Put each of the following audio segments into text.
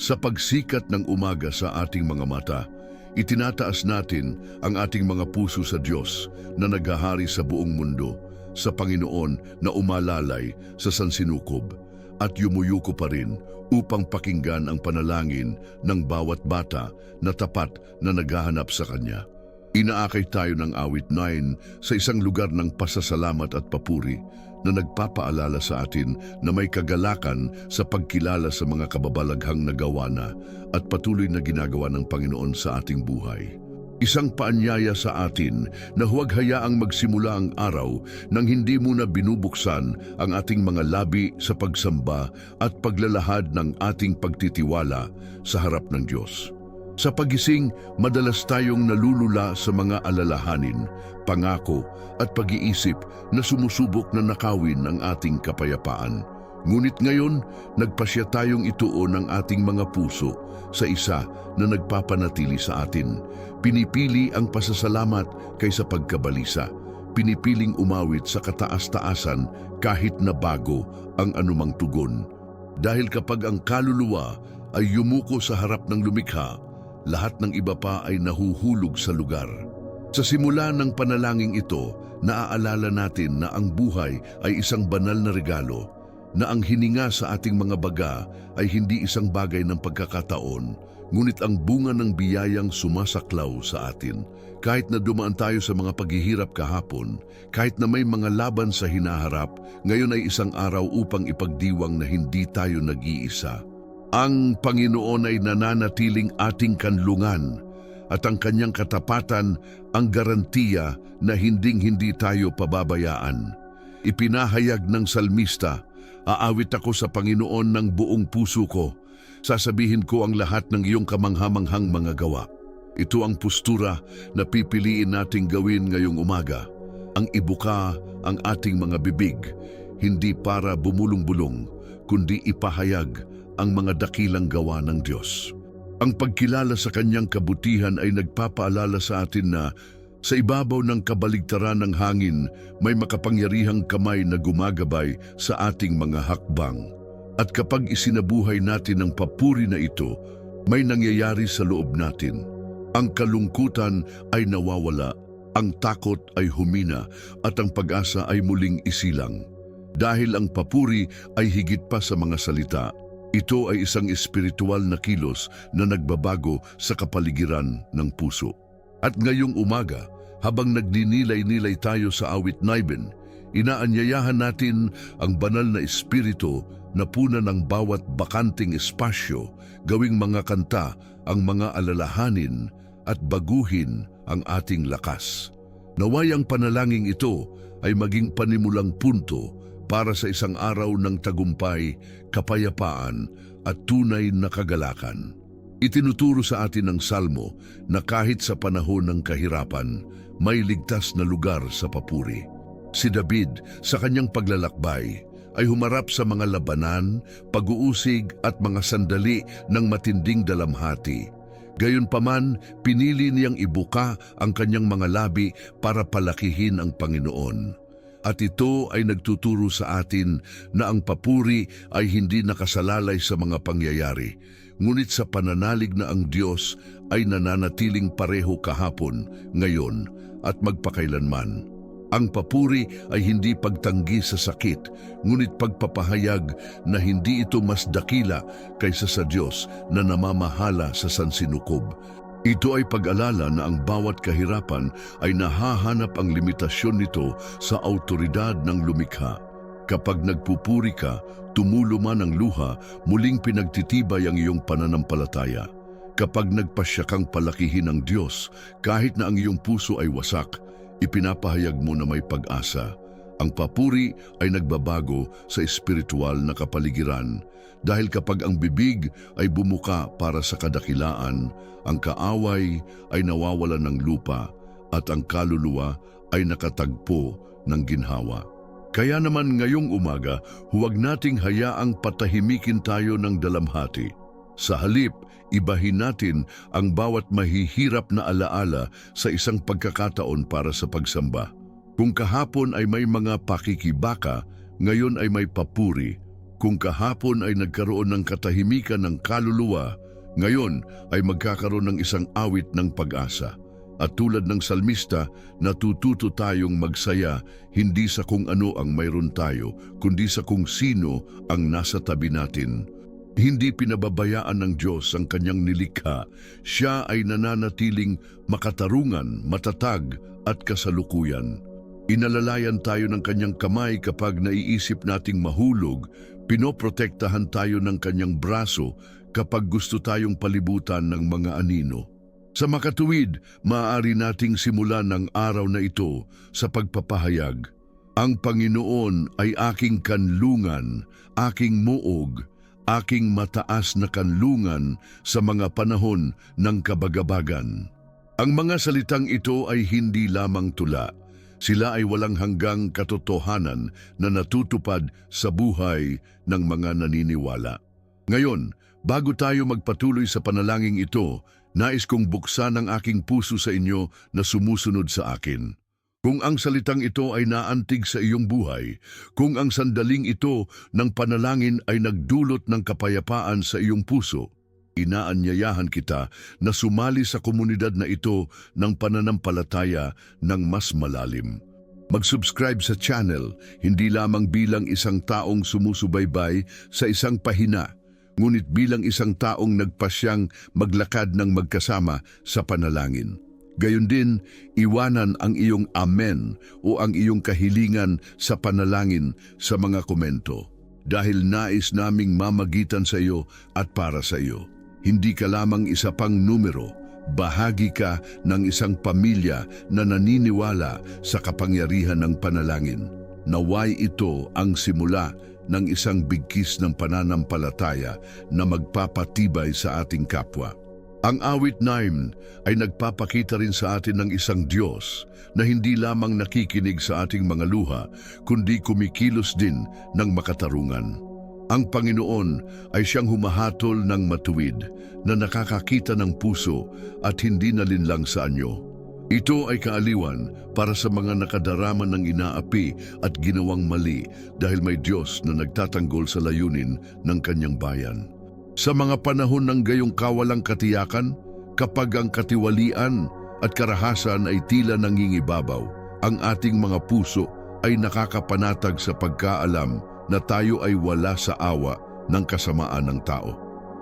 Sa pagsikat ng umaga sa ating mga mata, itinataas natin ang ating mga puso sa Diyos na naghahari sa buong mundo, sa Panginoon na umalalay sa sansinukob at yumuyuko pa rin upang pakinggan ang panalangin ng bawat bata na tapat na naghahanap sa Kanya. Inaakay tayo ng awit 9 sa isang lugar ng pasasalamat at papuri na nagpapaalala sa atin na may kagalakan sa pagkilala sa mga kababalaghang nagawa na at patuloy na ginagawa ng Panginoon sa ating buhay. Isang paanyaya sa atin na huwag hayaang magsimula ang araw nang hindi muna binubuksan ang ating mga labi sa pagsamba at paglalahad ng ating pagtitiwala sa harap ng Diyos. Sa pagising, madalas tayong nalulula sa mga alalahanin, pangako at pag-iisip na sumusubok na nakawin ang ating kapayapaan. Ngunit ngayon, nagpasya tayong ituon ng ating mga puso sa isa na nagpapanatili sa atin. Pinipili ang pasasalamat kaysa pagkabalisa. Pinipiling umawit sa kataas-taasan kahit na bago ang anumang tugon. Dahil kapag ang kaluluwa ay yumuko sa harap ng lumikha, lahat ng iba pa ay nahuhulog sa lugar. Sa simula ng panalangin ito, naaalala natin na ang buhay ay isang banal na regalo, na ang hininga sa ating mga baga ay hindi isang bagay ng pagkakataon, ngunit ang bunga ng biyayang sumasaklaw sa atin. Kahit na dumaan tayo sa mga paghihirap kahapon, kahit na may mga laban sa hinaharap, ngayon ay isang araw upang ipagdiwang na hindi tayo nag-iisa. Ang Panginoon ay nananatiling ating kanlungan at ang kanyang katapatan ang garantiya na hinding-hindi tayo pababayaan. Ipinahayag ng salmista, aawit ako sa Panginoon ng buong puso ko, sasabihin ko ang lahat ng iyong kamanghamanghang mga gawa. Ito ang postura na pipiliin nating gawin ngayong umaga. Ang ibuka ang ating mga bibig, hindi para bumulong-bulong, kundi ipahayag ang mga dakilang gawa ng Diyos. Ang pagkilala sa kanyang kabutihan ay nagpapaalala sa atin na sa ibabaw ng kabaligtaran ng hangin may makapangyarihang kamay na gumagabay sa ating mga hakbang. At kapag isinabuhay natin ang papuri na ito, may nangyayari sa loob natin. Ang kalungkutan ay nawawala, ang takot ay humina at ang pag-asa ay muling isilang. Dahil ang papuri ay higit pa sa mga salita, ito ay isang espiritual na kilos na nagbabago sa kapaligiran ng puso. At ngayong umaga, habang nagninilay-nilay tayo sa awit Naiben, inaanyayahan natin ang banal na espiritu na puna ng bawat bakanting espasyo, gawing mga kanta ang mga alalahanin at baguhin ang ating lakas. Naway ang panalangin ito ay maging panimulang punto para sa isang araw ng tagumpay, kapayapaan at tunay na kagalakan. Itinuturo sa atin ng Salmo na kahit sa panahon ng kahirapan, may ligtas na lugar sa papuri. Si David sa kanyang paglalakbay ay humarap sa mga labanan, pag-uusig at mga sandali ng matinding dalamhati. Gayunpaman, pinili niyang ibuka ang kanyang mga labi para palakihin ang Panginoon. At ito ay nagtuturo sa atin na ang papuri ay hindi nakasalalay sa mga pangyayari, ngunit sa pananalig na ang Diyos ay nananatiling pareho kahapon, ngayon at magpakailanman. Ang papuri ay hindi pagtanggi sa sakit, ngunit pagpapahayag na hindi ito mas dakila kaysa sa Diyos na namamahala sa sansinukob. Ito ay pag-alala na ang bawat kahirapan ay nahahanap ang limitasyon nito sa autoridad ng lumikha. Kapag nagpupuri ka, tumulo man ang luha, muling pinagtitibay ang iyong pananampalataya. Kapag nagpasya kang palakihin ng Diyos, kahit na ang iyong puso ay wasak, ipinapahayag mo na may pag-asa. Ang papuri ay nagbabago sa espiritual na kapaligiran dahil kapag ang bibig ay bumuka para sa kadakilaan, ang kaaway ay nawawalan ng lupa at ang kaluluwa ay nakatagpo ng ginhawa. Kaya naman ngayong umaga, huwag nating hayaang patahimikin tayo ng dalamhati. Sa halip, ibahin natin ang bawat mahihirap na alaala sa isang pagkakataon para sa pagsamba. Kung kahapon ay may mga pakikibaka, ngayon ay may papuri. Kung kahapon ay nagkaroon ng katahimikan ng kaluluwa, ngayon ay magkakaroon ng isang awit ng pag-asa. At tulad ng salmista, natututo tayong magsaya hindi sa kung ano ang mayroon tayo, kundi sa kung sino ang nasa tabi natin. Hindi pinababayaan ng Diyos ang kanyang nilikha. Siya ay nananatiling makatarungan, matatag at kasalukuyan. Inalalayan tayo ng kanyang kamay kapag naiisip nating mahulog, pinoprotektahan tayo ng kanyang braso kapag gusto tayong palibutan ng mga anino. Sa makatuwid, maaari nating simulan ng araw na ito sa pagpapahayag. Ang Panginoon ay aking kanlungan, aking muog, aking mataas na kanlungan sa mga panahon ng kabagabagan. Ang mga salitang ito ay hindi lamang tula. Sila ay walang hanggang katotohanan na natutupad sa buhay ng mga naniniwala. Ngayon, bago tayo magpatuloy sa panalangin ito, nais kong buksan ang aking puso sa inyo na sumusunod sa akin. Kung ang salitang ito ay naantig sa iyong buhay, kung ang sandaling ito ng panalangin ay nagdulot ng kapayapaan sa iyong puso, inaanyayahan kita na sumali sa komunidad na ito ng pananampalataya ng mas malalim. Mag-subscribe sa channel, hindi lamang bilang isang taong sumusubaybay sa isang pahina, ngunit bilang isang taong nagpasyang maglakad ng magkasama sa panalangin. Gayon din, iwanan ang iyong amen o ang iyong kahilingan sa panalangin sa mga komento. Dahil nais naming mamagitan sa iyo at para sa iyo. Hindi ka lamang isa pang numero, bahagi ka ng isang pamilya na naniniwala sa kapangyarihan ng panalangin. Naway ito ang simula ng isang bigkis ng pananampalataya na magpapatibay sa ating kapwa. Ang awit 9 ay nagpapakita rin sa atin ng isang Diyos na hindi lamang nakikinig sa ating mga luha, kundi kumikilos din ng makatarungan. Ang Panginoon ay siyang humahatol ng matuwid na nakakakita ng puso at hindi nalinlang sa anyo. Ito ay kaaliwan para sa mga nakadarama ng inaapi at ginawang mali dahil may Diyos na nagtatanggol sa layunin ng kanyang bayan. Sa mga panahon ng gayong kawalang katiyakan, kapag ang katiwalian at karahasan ay tila nangingibabaw, ang ating mga puso ay nakakapanatag sa pagkaalam na tayo ay wala sa awa ng kasamaan ng tao.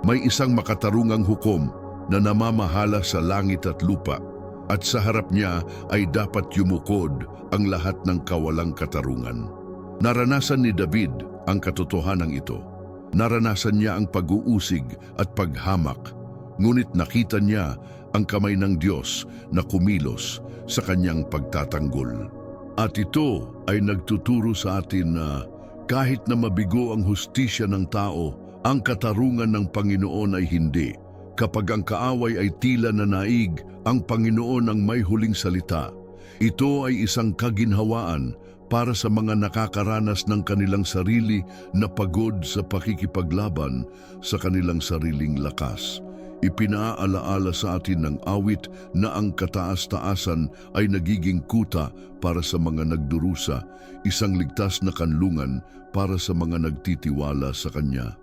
May isang makatarungang hukom na namamahala sa langit at lupa at sa harap niya ay dapat yumukod ang lahat ng kawalang katarungan. Naranasan ni David ang katotohanan ito. Naranasan niya ang pag-uusig at paghamak, ngunit nakita niya ang kamay ng Diyos na kumilos sa kanyang pagtatanggol. At ito ay nagtuturo sa atin na kahit na mabigo ang hustisya ng tao, ang katarungan ng Panginoon ay hindi. Kapag ang kaaway ay tila na ang Panginoon ang may huling salita. Ito ay isang kaginhawaan para sa mga nakakaranas ng kanilang sarili na pagod sa pakikipaglaban sa kanilang sariling lakas. Ipinaalaala sa atin ng awit na ang kataas-taasan ay nagiging kuta para sa mga nagdurusa, isang ligtas na kanlungan para sa mga nagtitiwala sa Kanya.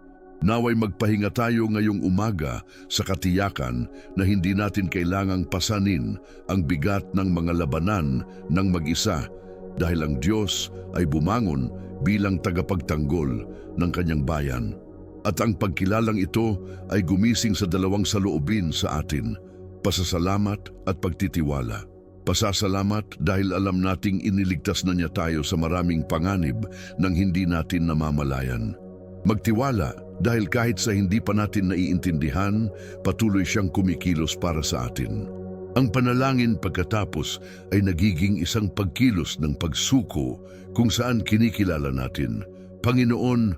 Naway magpahinga tayo ngayong umaga sa katiyakan na hindi natin kailangang pasanin ang bigat ng mga labanan ng mag-isa dahil ang Diyos ay bumangon bilang tagapagtanggol ng kanyang bayan. At ang pagkilalang ito ay gumising sa dalawang saloobin sa atin, pasasalamat at pagtitiwala. Pasasalamat dahil alam nating iniligtas na niya tayo sa maraming panganib nang hindi natin namamalayan. Magtiwala dahil kahit sa hindi pa natin naiintindihan, patuloy siyang kumikilos para sa atin. Ang panalangin pagkatapos ay nagiging isang pagkilos ng pagsuko kung saan kinikilala natin, Panginoon,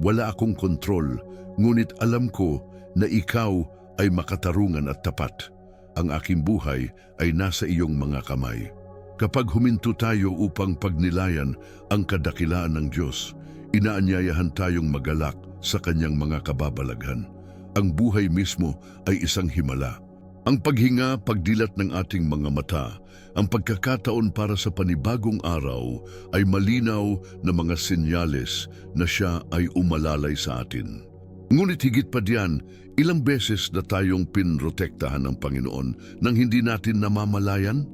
wala akong kontrol, ngunit alam ko na ikaw ay makatarungan at tapat. Ang aking buhay ay nasa iyong mga kamay. Kapag huminto tayo upang pagnilayan ang kadakilaan ng Diyos, inaanyayahan tayong magalak sa kanyang mga kababalaghan. Ang buhay mismo ay isang himala. Ang paghinga, pagdilat ng ating mga mata, ang pagkakataon para sa panibagong araw ay malinaw na mga senyales na siya ay umalalay sa atin. Ngunit higit pa diyan, ilang beses na tayong pinrotektahan ng Panginoon nang hindi natin namamalayan?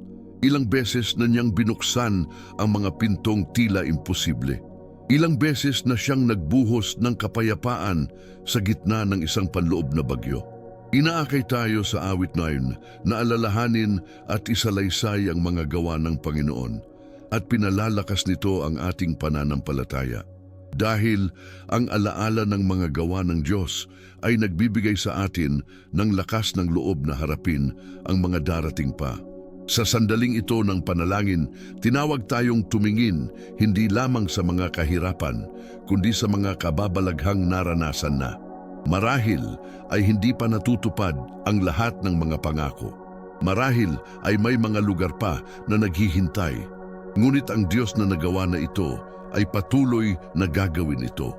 Ilang beses na niyang binuksan ang mga pintong tila imposible? Ilang beses na siyang nagbuhos ng kapayapaan sa gitna ng isang panloob na bagyo? Inaakay tayo sa awit na yun na alalahanin at isalaysay ang mga gawa ng Panginoon at pinalalakas nito ang ating pananampalataya. Dahil ang alaala ng mga gawa ng Diyos ay nagbibigay sa atin ng lakas ng loob na harapin ang mga darating pa. Sa sandaling ito ng panalangin, tinawag tayong tumingin hindi lamang sa mga kahirapan, kundi sa mga kababalaghang naranasan na. Marahil ay hindi pa natutupad ang lahat ng mga pangako. Marahil ay may mga lugar pa na naghihintay. Ngunit ang Diyos na nagawa na ito ay patuloy na gagawin ito.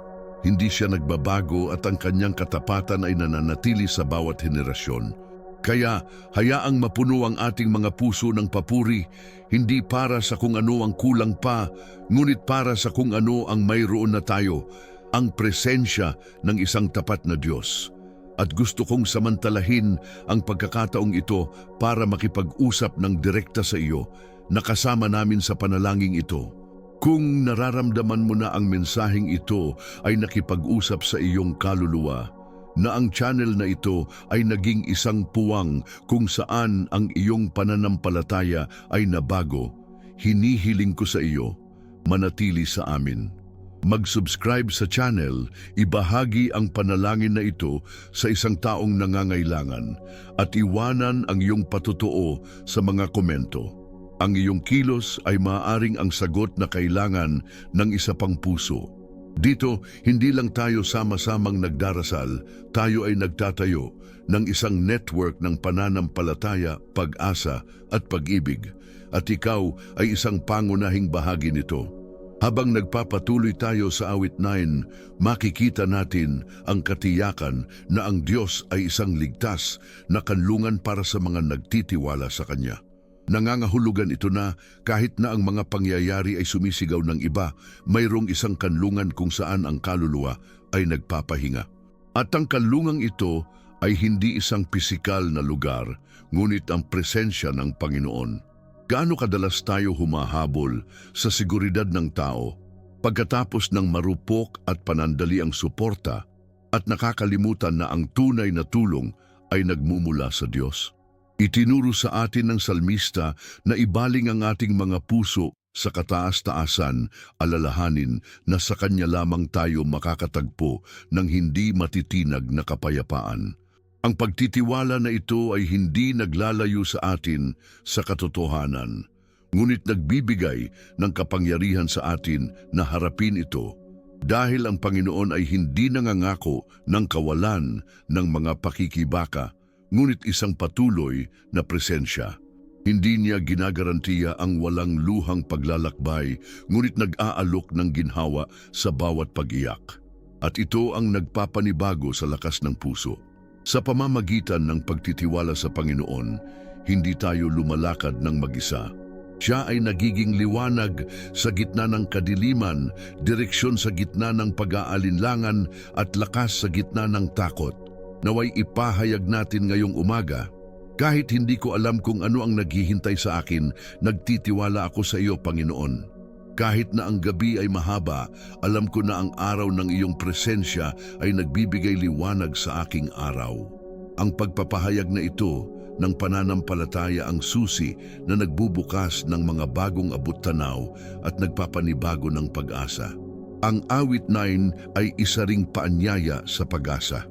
Hindi siya nagbabago at ang kanyang katapatan ay nananatili sa bawat henerasyon. Kaya hayaang mapuno ang ating mga puso ng papuri, hindi para sa kung ano ang kulang pa, ngunit para sa kung ano ang mayroon na tayo, ang presensya ng isang tapat na Diyos. At gusto kong samantalahin ang pagkakataong ito para makipag-usap ng direkta sa iyo na kasama namin sa panalangin ito. Kung nararamdaman mo na ang mensaheng ito ay nakipag-usap sa iyong kaluluwa, na ang channel na ito ay naging isang puwang kung saan ang iyong pananampalataya ay nabago, hinihiling ko sa iyo, manatili sa amin. Mag-subscribe sa channel, ibahagi ang panalangin na ito sa isang taong nangangailangan at iwanan ang iyong patutuo sa mga komento. Ang iyong kilos ay maaring ang sagot na kailangan ng isa pang puso. Dito, hindi lang tayo sama-samang nagdarasal, tayo ay nagtatayo ng isang network ng pananampalataya, pag-asa at pag-ibig. At ikaw ay isang pangunahing bahagi nito. Habang nagpapatuloy tayo sa awit 9, makikita natin ang katiyakan na ang Diyos ay isang ligtas na kanlungan para sa mga nagtitiwala sa Kanya. Nangangahulugan ito na kahit na ang mga pangyayari ay sumisigaw ng iba, mayroong isang kanlungan kung saan ang kaluluwa ay nagpapahinga. At ang kanlungang ito ay hindi isang pisikal na lugar, ngunit ang presensya ng Panginoon. Gaano kadalas tayo humahabol sa seguridad ng tao pagkatapos ng marupok at panandali ang suporta at nakakalimutan na ang tunay na tulong ay nagmumula sa Diyos. Itinuro sa atin ng salmista na ibaling ang ating mga puso sa kataas-taasan, alalahanin na sa Kanya lamang tayo makakatagpo ng hindi matitinag na kapayapaan. Ang pagtitiwala na ito ay hindi naglalayo sa atin sa katotohanan, ngunit nagbibigay ng kapangyarihan sa atin na harapin ito dahil ang Panginoon ay hindi nangangako ng kawalan ng mga pakikibaka, ngunit isang patuloy na presensya. Hindi niya ginagarantiya ang walang luhang paglalakbay, ngunit nag-aalok ng ginhawa sa bawat pag-iyak. At ito ang nagpapanibago sa lakas ng puso. Sa pamamagitan ng pagtitiwala sa Panginoon, hindi tayo lumalakad ng mag-isa. Siya ay nagiging liwanag sa gitna ng kadiliman, direksyon sa gitna ng pag-aalinlangan at lakas sa gitna ng takot. Naway ipahayag natin ngayong umaga, kahit hindi ko alam kung ano ang naghihintay sa akin, nagtitiwala ako sa iyo, Panginoon. Kahit na ang gabi ay mahaba, alam ko na ang araw ng iyong presensya ay nagbibigay liwanag sa aking araw. Ang pagpapahayag na ito ng pananampalataya ang susi na nagbubukas ng mga bagong abot-tanaw at nagpapanibago ng pag-asa. Ang awit 9 ay isa ring paanyaya sa pag-asa.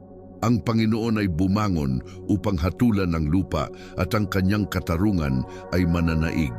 Ang Panginoon ay bumangon upang hatulan ng lupa at ang kanyang katarungan ay mananaig.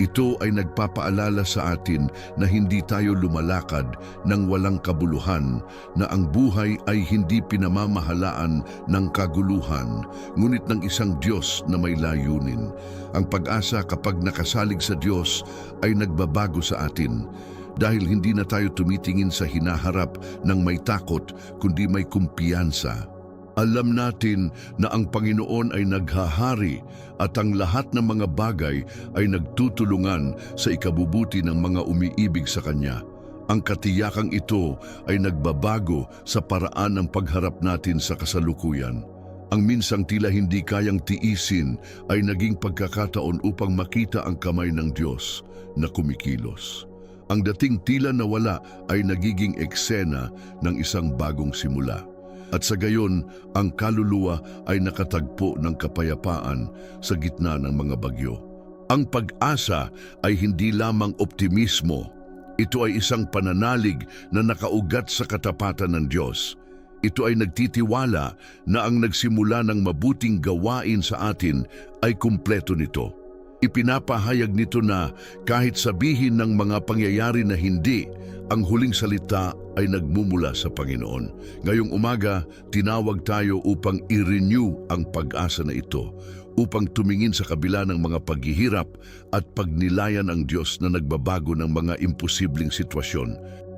Ito ay nagpapaalala sa atin na hindi tayo lumalakad ng walang kabuluhan, na ang buhay ay hindi pinamamahalaan ng kaguluhan, ngunit ng isang Diyos na may layunin. Ang pag-asa kapag nakasalig sa Diyos ay nagbabago sa atin dahil hindi na tayo tumitingin sa hinaharap ng may takot kundi may kumpiyansa. Alam natin na ang Panginoon ay naghahari at ang lahat ng mga bagay ay nagtutulungan sa ikabubuti ng mga umiibig sa Kanya. Ang katiyakang ito ay nagbabago sa paraan ng pagharap natin sa kasalukuyan. Ang minsang tila hindi kayang tiisin ay naging pagkakataon upang makita ang kamay ng Diyos na kumikilos. Ang dating tila nawala ay nagiging eksena ng isang bagong simula. At sa gayon, ang kaluluwa ay nakatagpo ng kapayapaan sa gitna ng mga bagyo. Ang pag-asa ay hindi lamang optimismo. Ito ay isang pananalig na nakaugat sa katapatan ng Diyos. Ito ay nagtitiwala na ang nagsimula ng mabuting gawain sa atin ay kumpleto nito. Ipinapahayag nito na kahit sabihin ng mga pangyayari na hindi, ang huling salita ay nagmumula sa Panginoon. Ngayong umaga, tinawag tayo upang i-renew ang pag-asa na ito, upang tumingin sa kabila ng mga paghihirap at pagnilayan ang Diyos na nagbabago ng mga imposibleng sitwasyon.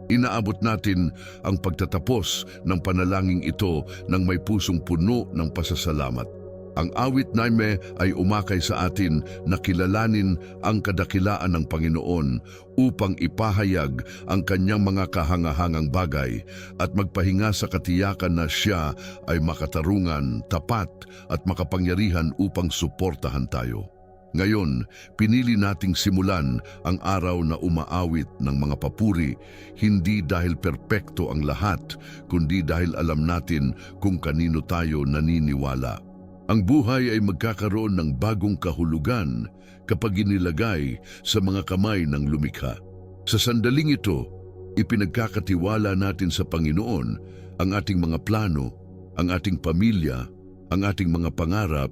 Inaabot natin ang pagtatapos ng panalangin ito ng may pusong puno ng pasasalamat. Ang awit naime ay umakay sa atin na kilalanin ang kadakilaan ng Panginoon upang ipahayag ang kanyang mga kahangahangang bagay at magpahinga sa katiyakan na siya ay makatarungan, tapat at makapangyarihan upang suportahan tayo. Ngayon, pinili nating simulan ang araw na umaawit ng mga papuri, hindi dahil perpekto ang lahat, kundi dahil alam natin kung kanino tayo naniniwala. Ang buhay ay magkakaroon ng bagong kahulugan kapag inilagay sa mga kamay ng lumikha. Sa sandaling ito, ipinagkakatiwala natin sa Panginoon ang ating mga plano, ang ating pamilya, ang ating mga pangarap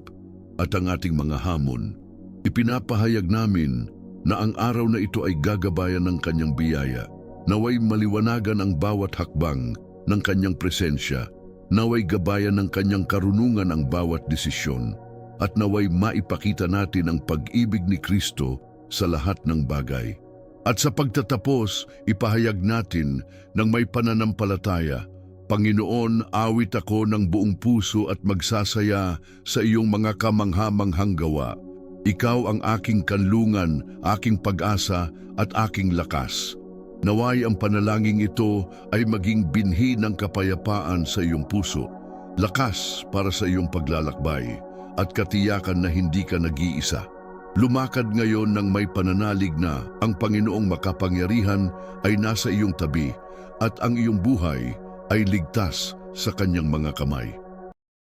at ang ating mga hamon. Ipinapahayag namin na ang araw na ito ay gagabayan ng kanyang biyaya, naway maliwanagan ang bawat hakbang ng kanyang presensya naway gabayan ng kanyang karunungan ang bawat desisyon at naway maipakita natin ang pag-ibig ni Kristo sa lahat ng bagay. At sa pagtatapos, ipahayag natin ng may pananampalataya, Panginoon, awit ako ng buong puso at magsasaya sa iyong mga kamanghamanghang gawa. Ikaw ang aking kanlungan, aking pag-asa at aking lakas. Naway ang panalangin ito ay maging binhi ng kapayapaan sa iyong puso, lakas para sa iyong paglalakbay, at katiyakan na hindi ka nag-iisa. Lumakad ngayon ng may pananalig na ang Panginoong makapangyarihan ay nasa iyong tabi at ang iyong buhay ay ligtas sa kanyang mga kamay.